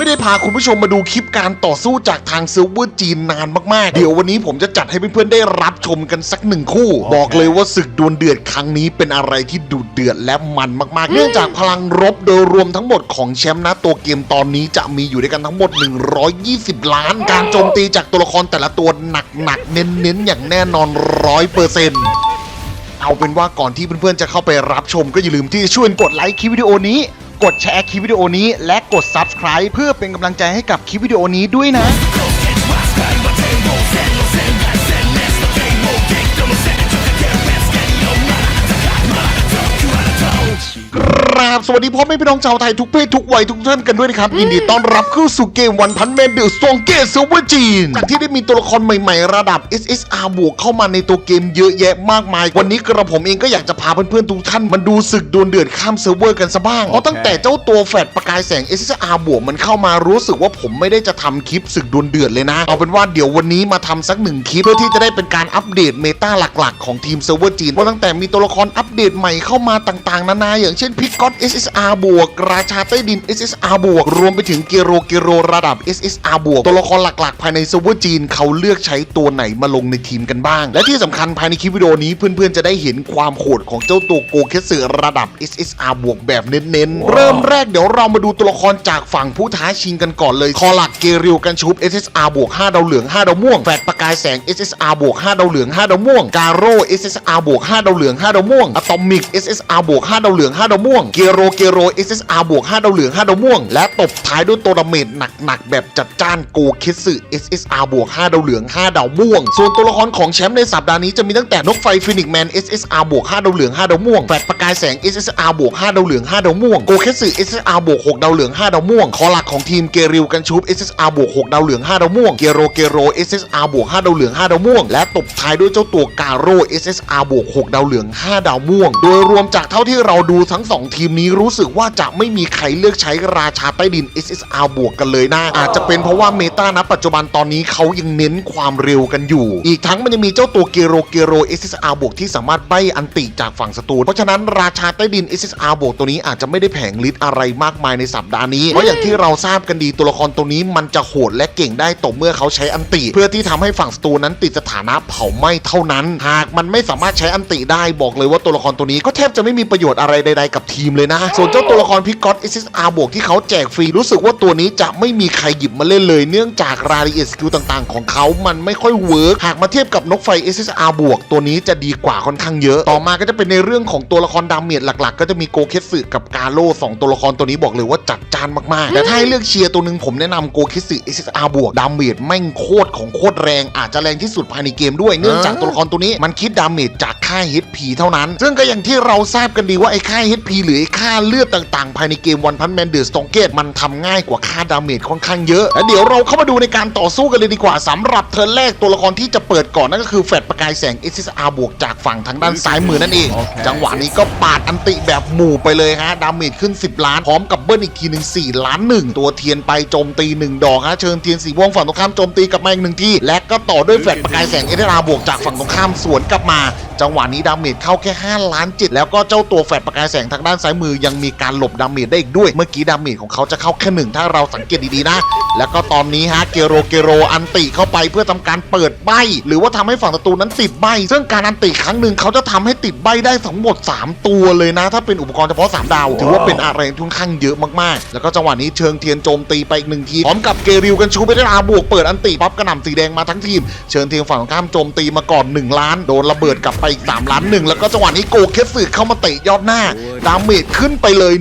ไม่ได้พาคุณผู้ชมมาดูคลิปการต่อสู้จากทางเซิร์ฟเวอร์จีนนานมาก ๆ เดี๋ยววันนี้ผมจะจัดให้เพื่อน ๆ ได้รับชมกันสักหนึ่งคู่ บอกเลยว่าศึกดวลเดือดครั้งนี้เป็นอะไรที่ดุเดือดและมันมาก ๆ เนื่องจากพลังรบโดยรวมทั้งหมดของแชมป์นะตัวเกมตอนนี้จะมีอยู่ด้วยกันทั้งหมด 120 ล้าน การโจมตีจากตัวละครแต่ละตัวหนัก ๆ เน้น ๆ อย่างแน่นอนร้อยเปอร์เซ็นต์เอาเป็นว่าก่อนที่เพื่อนๆจะเข้าไปรับชมก็อย่าลืมที่จะช่วยกดไลค์คลิปวิดีโอนี้ กดแชร์คลิปวิดีโอนี้ และกด Subscribe เพื่อเป็นกำลังใจให้กับคลิปวิดีโอนี้ด้วยนะครับสวัสดีพ่อแม่พี่น้องชาวไทยทุกเพศทุกวัยทุกท่านกันด้วยนะครับ ยินดีต้อนรับเข้าสู่เกมวันพันแมนเดอร์สองเกตซิลเวอร์จีนจากที่ได้มีตัวละครใหม่ๆ ระดับ SSR บวกเข้ามาในตัวเกมเยอะแยะมากมาย วันนี้กระผมเองก็อยากจะพาเพื่อนๆทุกท่านมาดูศึกดวลเดือดข้ามเซิร์ฟเวอร์กันซะบ้างเพราะตั้งแต่เจ้าตัวแฟดประกายแสง SSR บวกมันเข้ามารู้สึกว่าผมไม่ได้จะทำคลิปศึกดวลเดือดเลยนะ เอาเป็นว่าเดี๋ยววันนี้มาทำสักหนึ่งคลิปเพื่อที่จะได้เป็นการอัปเดตเมตาหลักๆ ของทีมเซิร์ฟเวอร์จีนเพราะตั้งแต่มีตัวละครอัปเดตใหม่เข้ามาต่างๆ นานาอย่างเช่นพิกก็อต SSR บวกราชาใต้ดิน SSR บวกรวมไปถึงเกโรเกโรระดับ SSR บวกตัวละครหลักๆ ภายในเซิร์ฟเวอร์จีนเขาเลือกใช้ตัวไหนมาลงในทีมกันบ้าง และที่สำคัญภายในคลิปวิดีโอนี้เพื่อนๆจะได้เห็นความโหดของเจ้าตัวโกเคสึระดับ SSR บวกแบบเน้นๆ เริ่มแรกเดี๋ยวเรามาดูตัวละครจากฝั่งผู้ท้าชิงกันก่อนเลย คอหลักเกริวกันชุบ SSR บวก5ดาวเหลือง 5 ดาวม่วง แฟดประกายแสง SSR บวก5ดาวเหลือง 5 ดาวม่วง กาโร่ SSR บวก5ดาวเหลือง 5 ดาวม่วง อะตอมิก SSR บวก5ดาวเหลือง 5 ดาวม่วง เกโร เกโร SSR บวก5ดาวเหลือง 5 ดาวม่วง และตบท้ายด้วยตัวดาเมจหนักๆแบบจัดจ้านโกเคสึ SSR บวก5ดาวเหลือง 5 ดาวม่วง ส่วนตัวละครของแชมป์ในสัปดาห์นี้จะมีตั้งแต่นกไฟฟินิกแมน SSR บวก5ดาวเหลือง 5 ดาวม่วง แฟดประกายแสง SSR บวก 5 ดาวเหลือง 5 ดาวม่วง โกเคสึ SSR บวก 6 ดาวเหลือง 5 ดาวม่วง คอหลักของทีมเกริวกันชุบ SSR บวก 6 ดาวเหลือง 5 ดาวม่วง เกโร เกโร SSR บวก 5 ดาวเหลือง 5 ดาวม่วง และตบท้ายด้วยเจ้าตัวกาโร่ SSR บวก 6 ดาวเหลือง 5 ดาวม่วง โดยรวมจากเท่าที่เราดูทั้ง 2 ทีมนี้รู้สึกว่าจะไม่มีใครเลือกใช้ราชาใต้ดิน SSR บวกกันเลยนะ อาจจะเป็นเพราะว่าเมตาณปัจจุบันตอนนี้เขายังเน้นความเร็วกันอยู่ อีกทั้งมันยังมีเจ้าตัวเกโร เกโร SSR บวกที่สามารถใบอันติจากฝั่งศัตรูเพราะฉะนั้นราชาใต้ดิน SSR บวกตัวนี้อาจจะไม่ได้แผงฤทธิ์อะไรมากมายในสัปดาห์นี้ เพราะอย่างที่เราทราบกันดีตัวละครตัวนี้มันจะโหดและเก่งได้ต่อเมื่อเขาใช้อันติ เพื่อที่ทำให้ฝั่งศัตรูนั้นติดสถานะเผาไหม้เท่านั้น หากมันไม่สามารถใช้อันติได้บอกเลยว่าตัวละครตัวนี้ก็แทบจะไม่มีประโยชน์อะไรใดๆกับทีมเลยนะ ส่วนเจ้าตัวละครพิกอต SSR บวกที่เขาแจกฟรีรู้สึกว่าตัวนี้จะไม่มีใครหยิบมาเล่นเลย เนื่องจากรายละเอียดสกิลต่างๆ ของเขามันไม่ค่อยเวิร์กหากมาเทียบกับนกไฟ SSR บวกตัวนี้จะดีกว่าค่อนข้างเยอะ ต่อมาก็จะเป็นในเรื่องของตัวละครดาเมจหลัก ๆ ก็จะมีโกเคสึกับกาโร่สองตัวละครตัวนี้บอกเลยว่าจัดจานมากๆแต่ถ้าให้เลือกเชียร์ตัวหนึ่งผมแนะนำโกเคสึ SSR บวกดาเมจแม่งโคตรของโคตรแรงอาจจะแรงที่สุดภายในเกมด้วยเนื่องจากตัวละครตัวนี้มันคิดดาเมจจากค่า HP เท่านั้น ซึ่งก็อย่างที่เราทราบกันดีว่าไอ้ค่า HP หรือไอ้ค่าเลือดต่างๆ ภายในเกมวันพันแมนเดอร์สตองเกตมันทำง่ายกว่าค่าดาเมจค่อนข้างเยอะและเดี๋ยวเราเข้ามาดูในการต่อสู้กันเลยดีกว่าสำหรับเทิร์นแรกตัวละครที่จะเปิดก่อนนั่นก็คือแฟดประกายแสง SSR บวกจากฝั่งทางด้านซ้ายมือนั่นเองจังหวะนี้ก็ปาดอันติแบบหมู่ไปเลยฮะ ดาเมจขึ้น 10 ล้าน พร้อมกับเบิ้ลอีกทีหนึ่ง4ล้านหนึ่งตัวเทียนไปโจมตี 1 ดอกฮะ เชิญเทียนสีม่วงฝั่งตรงข้ามโจมตีกลับมาอีกหนึ่งทีและก็ต่อด้วยแฟลชประกายแสงเอเดราบวกจากฝั่งตรงข้ามสวนกลับมา จังหวะนี้ดาเมจเข้าแค่5ล้านจิตแล้วก็เจ้าตัวแฟลชประกายแสงทางด้านซ้ายมือยังมีการหลบดาเมจได้อีกด้วย เมื่อกี้ดาเมจของเขาจะเข้าแค่หนึ่งถ้าเราสังเกตดีๆนะแล้วก็ตอนนี้ฮะเกโรเกโรอันติเข้าไปเพื่อทำการเปิดใบหรือว่าทำให้ฝั่งศัตรูนั้นติดใบซึ่งการอันติครั้งหนึ่งเขาจะทำให้ติดใบได้ทั้งหมด 3 ตัวเลยนะ ถ้าเป็นอุปกรณ์เฉพาะ 3 ดาว ถือว่าเป็นอะไรที่ค่อนข้างเยอะมากๆ แล้วก็จังหวะนี้เชิงเทียนโจมตีไปอีกหนึ่งทีพร้อมกับเกริวกันชูไปได้อาบวกเปิดอันติปั๊บกระหน่ำสีแดงมาทั้งทีม เชิญเทียนฝั่งตรงข้ามโจมตีมาก่อน 1 ล้าน โดนระเบิดกลับไปอีก3ล้านหนึ่งแล้วก็จังหวะนี้โกเคสึเข้ามาเตะยอดหน้าดาเมจขึ้นไปเลย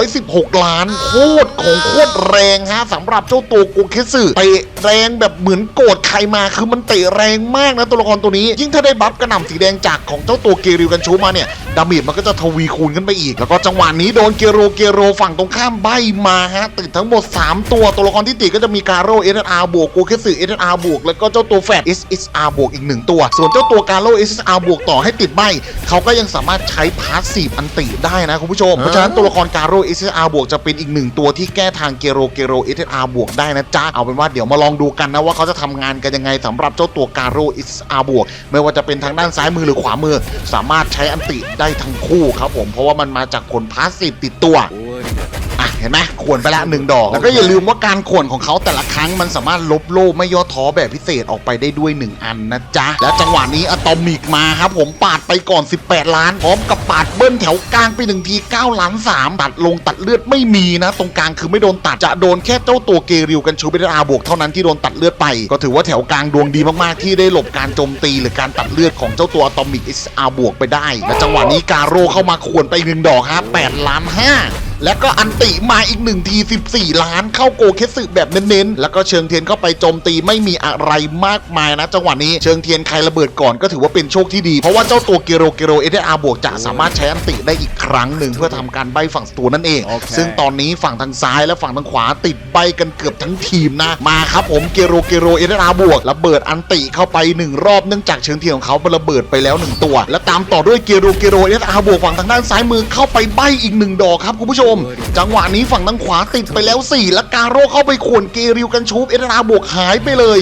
116 ล้านโคตรของโคตรแรงฮะสำหรับเจ้าตัวโกเคสึเตะแรงแบบเหมือนโกรธใครมาคือมันเตะแรงมากนะตัวละครตัวนี้ ยิ่งถ้าได้บัฟกระหน่ำสีแดงจากของเจ้าตัวเกริวกันชูมาเนี่ยดาเมจมันก็จะทวีคูณขึ้นไปอีก แล้วก็จังหวะนี้โดนเกโรเกโรฝั่งตรงข้ามใบมาฮะติดทั้งหมด 3 ตัวตัวละครที่ติดก็จะมีการโร่เอ r บวกโกเคสึเอ r บวกแล้วก็เจ้าตัวแฟด SSR บวกอีก1ตัว ส่วนเจ้าตัวการโร่ SSR บวกต่อให้ติดใบเขาก็ยังสามารถใช้พาสซีฟอันติได้นะคุณผู้ชมเพราะฉะนั้นตัวละครกาโร่ SSR บวกจะเป็นอีกหนึ่งตัวที่แก้ทางเกโรเกโร SSR บวกได้นะจ๊ะเอาเป็นว่าเดี๋ยวมาลองดูกันนะว่าเขาจะทำงานกันยังไงสำหรับเจ้าตัวกาโร่ SSR บวกไม่ว่าจะเป็นทางด้านซ้ายมือหรือขวามือ สามารถใช้อันติได้ทั้งคู่ครับผมเพราะว่ามันมาจากผลพาสซีฟติดตัว เห็นไหมขวนไปละหนึ่งดอก แล้วก็อย่าลืมว่าการขวนของเขาแต่ละครั้งมันสามารถลบโล่ไม่ย่อท้อแบบพิเศษออกไปได้ด้วย 1 อันนะจ๊ะ และจังหวะนี้อะตอมิกมาครับผมปาดไปก่อน 18 ล้าน พร้อมกับปาดเบิ้ลแถวกลางไปหนึ่งที9ล้าน3ตัดลงตัดเลือดไม่มีนะ ตรงกลางคือไม่โดนตัดจะโดนแค่เจ้าตัวเกริวกันชูเบอาบวกเท่านั้นที่โดนตัดเลือดไป ก็ถือว่าแถวกลางดวงดีมากๆที่ได้หลบการโจมตีหรือการตัดเลือดของเจ้าตัวอะตอมิกเอสอาบวกไปได้และจังหวะนี้การโรเข้ามาขวนไปอีกหนึ่งดอกฮะ8ล้าน5 แล้วก็อันติมาอีกหนึ่งที 14 ล้านเข้าโกเคสึแบบเน้นๆ แล้วก็เชิงเทียนเข้าไปโจมตีไม่มีอะไรมากมายนะจังหวะนี้เชิงเทียนใครระเบิดก่อนก็ถือว่าเป็นโชคที่ดี เพราะว่าเจ้าตัวเกโรเกโรเอเดอาบวกจะสามารถใช้อันติได้อีกครั้งหนึ่งเพื่อทำการใบฝั่งศัตรูนั่นเองโอเคซึ่งตอนนี้ฝั่งทางซ้ายและฝั่งทางขวาติดใบกันเกือบทั้งทีมนะมาครับผมเกโรเกโรเอเดอาบวกระเบิดอันติเข้าไปหนึ่งรอบเนื่องจากเชิงเทียนของเขาระเบิดไปแล้วหนึ่งตัว และตามต่อด้วยเกโรเกโรเอเดอาบวกฝั่งทางด้านซ้ายมือเข้าไปใบอีกหนึ่งดอกครับคุณผู้ชมจังหวะนี้ฝั่งทางขวาติดไปแล้ว 4 และการโรเข้าไปขวนเกริวกันชูบเอเดอาบวกหายไปเลย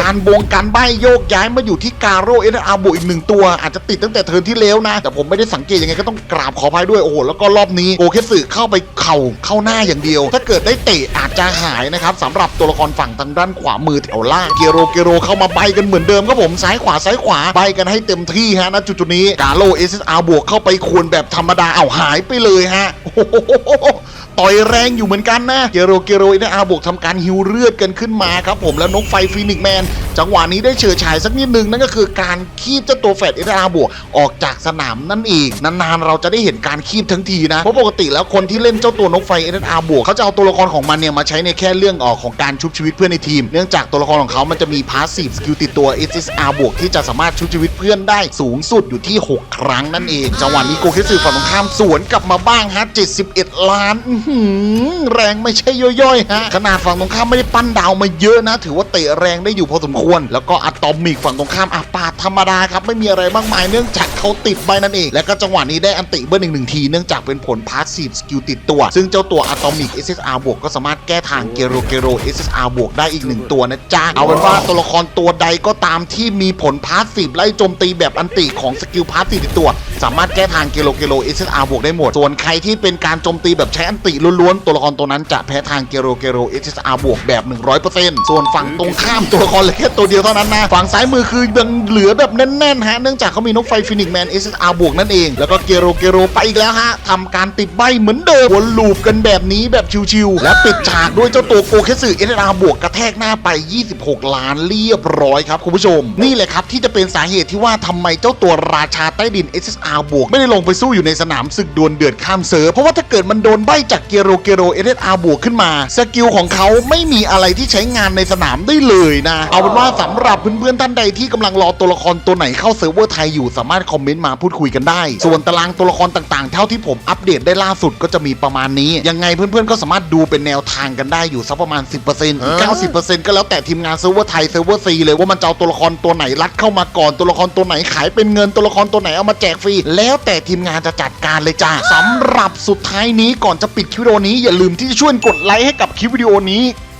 การบงการใบโยกย้ายมาอยู่ที่การโรเอเดอาบวกอีกหนึ่งตัว อาจจะติดตั้งแต่เทิร์นที่แล้วนะ แต่ผมไม่ได้สังเกตยังไงก็ต้องกราบขออภัยด้วยโอ้โหแล้วก็รอบนี้โกเคสึเข้าไปเข่าเข้าหน้าอย่างเดียว ถ้าเกิดได้เตะอาจจะหายนะครับสำหรับตัวละครฝั่งทางด้านขวามือแถวล่างเกโรเกโรเข้ามาใบกันเหมือนเดิมครับผมซ้ายขวาซ้ายขวาใบกันให้เต็มที่ฮะณจุดๆนี้กาโลเอสอาบวกเข้าไปควรแบบธรรมดาเอาหายไปเลยฮะโอ้โหต่อยแรงอยู่เหมือนกันนะเกโรเกโรอินอาบวกทำการฮิวเลือดกันขึ้นมาครับผมแล้วนกไฟฟีนิกแมน จังหวะนี้ได้เฉิดฉายสักนิดนึงนั่นก็คือการคีบเจ้าตัวแฟดอินอาบวกออกจากสนามนั่นเองนานๆเราจะได้เห็นการคีบทั้งทีนะเพราะปกติแล้วคนที่เล่นเจ้าตัวนกไฟอินอาบวกเขาจะเอาตัวละครของมันเนี่ยมาใช้ในแค่เรื่องออกของการชุบชีวิตเพื่อนในทีม เนื่องจากตัวละครของเขามันจะมีพาสซีฟสกิลติดตัว SSR บวกที่จะสามารถชุบชีวิตเพื่อนได้สูงสุดอยู่ที่ 6 ครั้งนั่นเองจังหวะนี้โกเคสึฝั่งตรงข้ามสวนกลับมาบ้างฮะ71ล้านแรงไม่ใช่ย่อยๆฮะขนาดฝั่งตรงข้ามไม่ได้ปั้นดาวมาเยอะนะ ถือว่าเตะแรงได้อยู่พอสมควร แล้วก็อะตอมิกฝั่งตรงข้ามอาปาธรรมดาครับไม่มีอะไรมากมายเนื่องจากเขาติดใบนั่นเอง และก็จังหวะนี้ได้อันติเบอร์หนึ่งหนึ่งทีเนื่องจากเป็นผลพาสซีฟสกิลติดตัว ซึ่งเจ้าตัวอะตอมิก SSR บวกก็สามารถแก้ทางเกโรเกโร SSR บวกได้อีกหนึ่งตัวนะจ๊ะเอาเป็นว่าตัวละครตัวใดก็ตามที่มีผลพาสซีฟไล่โจมตีแบบอันติของสกิลพาสซีฟติดตัว สามารถแก้ทางเกโรเกโร SSR บวกได้หมด ส่วนใครที่เป็นการโจมตีแบบใช้อันติล้วนๆ ตัวละครตัวนั้นจะแพ้ทางเกโรเกโร SSR บวกแบบ 100%ส่วนฝั่งตรงข้ามตัวละครเหลือแค่ตัวเดียวเท่านั้นนะ ฝั่งซ้ายมือคือยังเหลือแบบแน่นๆฮะ เนื่องจากเขามีนกไฟฟินิกแมน SSR บวกนั่นเอง แล้วก็เกโรเกโรไปอีกแล้วฮะทำการติดใบเหมือนเดิมวนลูปกันแบบนี้แบบชิวๆและปิดฉากด้วยเจ้าตัวโกเคสึ SSR บวกกระแทกหน้าไป 26 ล้านเรียบร้อยครับคุณผู้ชมชม นี่แหละครับที่จะเป็นสาเหตุที่ว่าทำไมเจ้าตัวราชาใต้ดิน SSR บวกไม่ได้ลงไปสู้อยู่ในสนามศึกดวลเดือดข้ามเซิร์ฟเพราะว่าถ้าเกิดมันโดนใบจากเกโรเกโร SSR บวกขึ้นมา สกิลของเขาไม่มีอะไรที่ใช้งานในสนามได้เลยนะ เอาเป็นว่าสำหรับเพื่อนๆท่านใดที่กำลังรอตัวละครตัวไหนเข้าเซิร์ฟเวอร์ไทยอยู่สามารถคอมเมนต์มาพูดคุยกันได้ ส่วนตารางตัวละครต่างๆ เท่าที่ผมอัปเดตได้ล่าสุดก็จะมีประมาณนี้ ยังไงเพื่อนๆก็สามารถดูเป็นแนวทางกันได้อยู่สักประมาณ 10% 90%ก็แล้วแต่ทีมงานเซิร์ฟเวอร์ไทยเซิร์ฟเวอร์ซีเลยว่ามันจะเอาตัวละละครตัวไหนรัดเข้ามาก่อนตัวละครตัวไหนขายเป็นเงินตัวละครตัวไหนเอามาแจกฟรี แล้วแต่ทีมงานจะจัดการเลยจ้าสำหรับสุดท้ายนี้ก่อนจะปิดคลิปวิดีโอนี้อย่าลืมที่จะช่วยกดไลค์ให้กับคลิปวิดีโอนี้